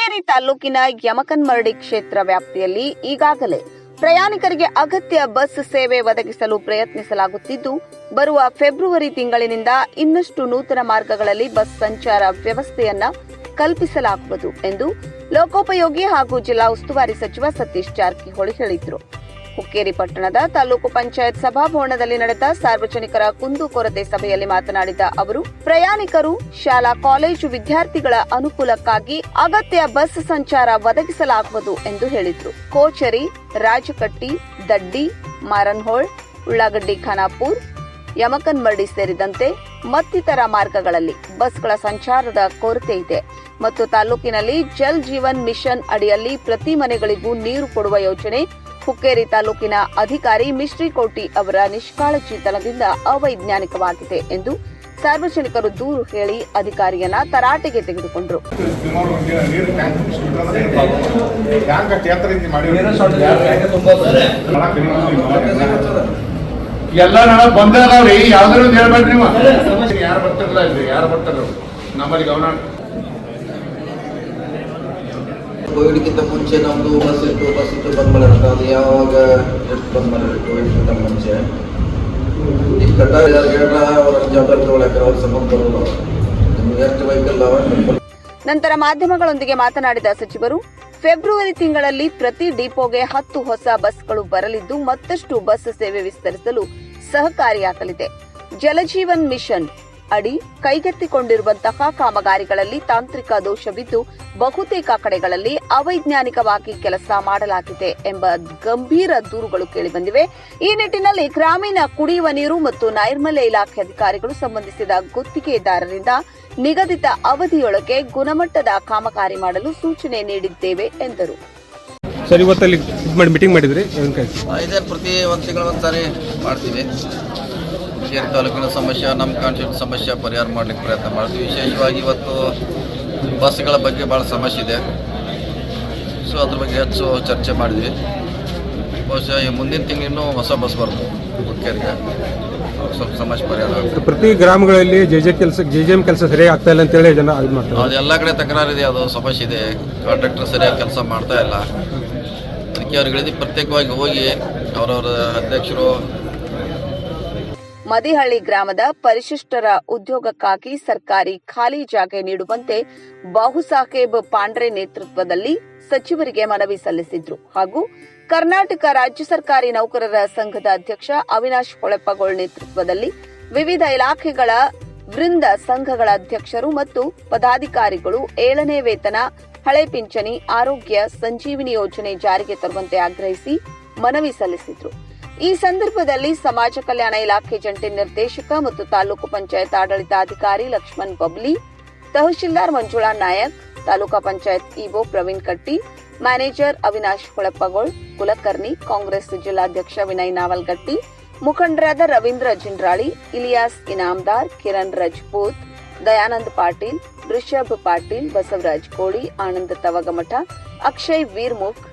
ಹುಕ್ಕೇರಿ ತಾಲೂಕಿನ ಯಮಕನ್ಮರಡಿ ಕ್ಷೇತ್ರ ವ್ಯಾಪ್ತಿಯಲ್ಲಿ ಈಗಾಗಲೇ ಪ್ರಯಾಣಿಕರಿಗೆ ಅಗತ್ಯ ಬಸ್ ಸೇವೆ ಒದಗಿಸಲು ಪ್ರಯತ್ನಿಸಲಾಗುತ್ತಿದ್ದು, ಬರುವ ಫೆಬ್ರವರಿ ತಿಂಗಳಿನಿಂದ ಇನ್ನಷ್ಟು ನೂತನ ಮಾರ್ಗಗಳಲ್ಲಿ ಬಸ್ ಸಂಚಾರ ವ್ಯವಸ್ಥೆಯನ್ನ ಕಲ್ಪಿಸಲಾಗುವುದು ಎಂದು ಲೋಕೋಪಯೋಗಿ ಹಾಗೂ ಜಿಲ್ಲಾ ಉಸ್ತುವಾರಿ ಸಚಿವ ಸತೀಶ್ ಜಾರಕಿಹೊಳಿ ಹೇಳಿದರು. ಹುಕ್ಕೇರಿ ಪಟ್ಟಣದ ತಾಲೂಕು ಪಂಚಾಯತ್ ಸಭಾಭವನದಲ್ಲಿ ನಡೆದ ಸಾರ್ವಜನಿಕರ ಕುಂದುಕೊರತೆ ಸಭೆಯಲ್ಲಿ ಮಾತನಾಡಿದ ಅವರು, ಪ್ರಯಾಣಿಕರು, ಶಾಲಾ, ಕಾಲೇಜು ವಿದ್ಯಾರ್ಥಿಗಳ ಅನುಕೂಲಕ್ಕಾಗಿ ಅಗತ್ಯ ಬಸ್ ಸಂಚಾರ ಒದಗಿಸಲಾಗುವುದು ಎಂದು ಹೇಳಿದರು. ಕೋಚರಿ, ರಾಜಕಟ್ಟಿ, ದಡ್ಡಿ, ಮಾರನ್ಹೋಳ್, ಉಳ್ಳಾಗಡ್ಡಿ, ಖಾನಾಪುರ್, ಯಮಕನ್ಮರ್ಡಿ ಸೇರಿದಂತೆ ಮತ್ತಿತರ ಮಾರ್ಗಗಳಲ್ಲಿ ಬಸ್ಗಳ ಸಂಚಾರದ ಕೊರತೆ ಇದೆ ಮತ್ತು ತಾಲೂಕಿನಲ್ಲಿ ಜಲ್ ಜೀವನ್ ಮಿಷನ್ ಅಡಿಯಲ್ಲಿ ಪ್ರತಿ ಮನೆಗಳಿಗೂ ನೀರು ಕೊಡುವ ಯೋಜನೆ ಹುಕ್ಕೇರಿ ತಾಲೂಕಿನ ಅಧಿಕಾರಿ ಮಿಶ್ರಿಕೋಟಿ ಅವರ ನಿಷ್ಕಾಳಜಿತನದಿಂದ ಅವೈಜ್ಞಾನಿಕವಾಗಿದೆ ಎಂದು ಸಾರ್ವಜನಿಕರು ದೂರು ಹೇಳಿ ಅಧಿಕಾರಿಯನ್ನ ತರಾಟೆಗೆ ತೆಗೆದುಕೊಂಡರು. ಎಲ್ಲ ನಾಳೆ ಬಂದೇ ಅದಾವ್ರಿ ಯಾವ್ದಾರು ಒಂದ್ ಹೇಳ್ಬೇಡ್ರಿ ನೀವು. ಯಾರು ಬರ್ತಿರಲ್ಲ ಇಲ್ಲಿ ಯಾರು ಬರ್ತಾರ ನಮ್ಮಲ್ಲಿ ಗಮನ ಕೋವಿಡ್ಗಿಂತ ಮುಂಚೆ ನಮ್ಮದು ಬಸ್ ಇತ್ತು ಬಸ್ ಇತ್ತು ಬಂದ್ ಮಾಡಿರ್ತ ಅದು ಯಾವಾಗ ಎಷ್ಟು ಬಂದ್ ಎಷ್ಟು ಬಂದ ಮುಂಚೆ ಈಗ ಕಟ್ಟಾಗ ಹೇಳ್ರ ಅವ್ರ ಜವಾಬ್ದಾರಿ ನಿಮ್ಗೆ ಎಷ್ಟು ನಂತರ ಮಾಧ್ಯಮಗಳೊಂದಿಗೆ ಮಾತನಾಡಿದ ಸಚಿವರು, ಫೆಬ್ರವರಿ ತಿಂಗಳಲ್ಲಿ ಪ್ರತಿ ಡಿಪೋಗೆ ಹತ್ತು ಹೊಸ ಬಸ್ಗಳು ಬರಲಿದ್ದು ಮತ್ತಷ್ಟು ಬಸ್ ಸೇವೆ ವಿಸ್ತರಿಸಲು ಸಹಕಾರಿಯಾಗಲಿದೆ. ಜಲಜೀವನ್ ಮಿಷನ್ ಅಡಿ ಕೈಗೆತ್ತಿಕೊಂಡಿರುವಂತಹ ಕಾಮಗಾರಿಗಳಲ್ಲಿ ತಾಂತ್ರಿಕ ದೋಷವಿದ್ದು ಬಹುತೇಕ ಕಡೆಗಳಲ್ಲಿ ಅವೈಜ್ಞಾನಿಕವಾಗಿ ಕೆಲಸ ಮಾಡಲಾಗಿದೆ ಎಂಬ ಗಂಭೀರ ದೂರುಗಳು ಕೇಳಿಬಂದಿವೆ. ಈ ನಿಟ್ಟಿನಲ್ಲಿ ಗ್ರಾಮೀಣ ಕುಡಿಯುವ ನೀರು ಮತ್ತು ನೈರ್ಮಲ್ಯ ಇಲಾಖೆ ಅಧಿಕಾರಿಗಳು ಸಂಬಂಧಿಸಿದ ಗುತ್ತಿಗೆದಾರರಿಂದ ನಿಗದಿತ ಅವಧಿಯೊಳಗೆ ಗುಣಮಟ್ಟದ ಕಾಮಗಾರಿ ಮಾಡಲು ಸೂಚನೆ ನೀಡಿದ್ದೇವೆ ಎಂದರು. ಸರ್ ಇವತ್ತಲ್ಲಿ ಮೀಟಿಂಗ್ ಮಾಡಿದ್ರಿ? ಇದೇ ಪ್ರತಿ ಒಂದು ತಿಂಗಳ ಒಂದು ಸಾರಿ ಮಾಡ್ತೀವಿ. ಕೇರ್ ತಾಲೂಕಿನ ಸಮಸ್ಯೆ ನಮ್ಮ ಕಾನ್ಸ್ಟಿಟ್ಯೂಟ್ ಸಮಸ್ಯೆ ಪರಿಹಾರ ಮಾಡಲಿಕ್ಕೆ ಪ್ರಯತ್ನ ಮಾಡ್ತೀವಿ. ವಿಶೇಷವಾಗಿ ಇವತ್ತು ಬಸ್ಗಳ ಬಗ್ಗೆ ಭಾಳ ಸಮಸ್ಯೆ ಇದೆ. ಸೊ ಅದ್ರ ಬಗ್ಗೆ ಹೆಚ್ಚು ಚರ್ಚೆ ಮಾಡಿದ್ವಿ. ಬಹುಶಃ ಈ ಮುಂದಿನ ತಿಂಗಳಿನೂ ಹೊಸ ಬಸ್ ಬರ್ತದೆ ಹುಕ್ಕೇರಿಗೆ ಸ್ವಲ್ಪ ಸಮಸ್ಯೆ ಪರಿಹಾರ ಆಗುತ್ತೆ. ಪ್ರತಿ ಗ್ರಾಮಗಳಲ್ಲಿ ಜೆ ಜೆ ಕೆಲಸ ಜೆ ಜೆ ಎಂ ಕೆಲಸ ಸರಿಯಾಗಿ ಆಗ್ತಾ ಇಲ್ಲ ಅಂತೇಳಿ ಜನ ಇದು ಮಾಡ್ತಾರೆ. ಅದು ಎಲ್ಲ ಕಡೆ ಇದೆ ಅದು ಸಮಸ್ಯೆ ಇದೆ. ಕಾಂಟ್ರಾಕ್ಟರ್ ಸರಿಯಾಗಿ ಕೆಲಸ ಮಾಡ್ತಾ ಇಲ್ಲ. ಅದಕ್ಕೆ ಅವ್ರಿಗೆ ಪ್ರತ್ಯೇಕವಾಗಿ ಹೋಗಿ ಅವರವರ ಅಧ್ಯಕ್ಷರು ಮದಿಹಳ್ಳಿ ಗ್ರಾಮದ ಪರಿಶಿಷ್ಟರ ಉದ್ಯೋಗಕ್ಕಾಗಿ ಸರ್ಕಾರಿ ಖಾಲಿ ಜಾಗೆ ನೀಡುವಂತೆ ಬಾಹುಸಾಹೇಬ್ ಪಾಂಡ್ರೆ ನೇತೃತ್ವದಲ್ಲಿ ಸಚಿವರಿಗೆ ಮನವಿ ಸಲ್ಲಿಸಿದ್ರು. ಹಾಗೂ ಕರ್ನಾಟಕ ರಾಜ್ಯ ಸರ್ಕಾರಿ ನೌಕರರ ಸಂಘದ ಅಧ್ಯಕ್ಷ ಅವಿನಾಶ್ ಹೊಳೆಪ್ಪಗೋಳ್ ನೇತೃತ್ವದಲ್ಲಿ ವಿವಿಧ ಇಲಾಖೆಗಳ ವೃಂದ ಸಂಘಗಳ ಅಧ್ಯಕ್ಷರು ಮತ್ತು ಪದಾಧಿಕಾರಿಗಳು ಏಳನೇ ವೇತನ, ಹಳೆ ಪಿಂಚಣಿ, ಆರೋಗ್ಯ, ಸಂಜೀವಿನಿ ಯೋಜನೆ ಜಾರಿಗೆ ತರುವಂತೆ ಆಗ್ರಹಿಸಿ ಮನವಿ ಸಲ್ಲಿಸಿದ್ರು. ಈ ಸಂದರ್ಭದಲ್ಲಿ ಸಮಾಜ ಕಲ್ಯಾಣ ಇಲಾಖೆ ಜಂಟಿ ನಿರ್ದೇಶಕ ಮತ್ತು ತಾಲೂಕು ಪಂಚಾಯತ್ ಆಡಳಿತಾಧಿಕಾರಿ Laxman Babli, tahsildar Manjula Nayak, taluka panchayat EO Praveen Katti, manager Avinash Holappagol, Kulkarni, Congress ಜಿಲ್ಲಾಧ್ಯಕ್ಷ ವಿನಯ್ ನಾವಲ್ಗಟ್ಟಿ, ಮುಖಂಡರಾದ ರವೀಂದ್ರ ಜಿಂಡ್ರಾಳಿ, ಇಲಿಯಾಸ್ ಇನಾಮ್ದಾರ್, ಕಿರಣ್ ರಜಪೂತ್, ದಯಾನಂದ್ ಪಾಟೀಲ್ ಋಷಭ್ ಪಾಟೀಲ್, ಬಸವರಾಜ್ ಕೋಳಿ, ಆನಂದ ತವಗಮಠ, ಅಕ್ಷಯ್ ವೀರ್ಮುಖ್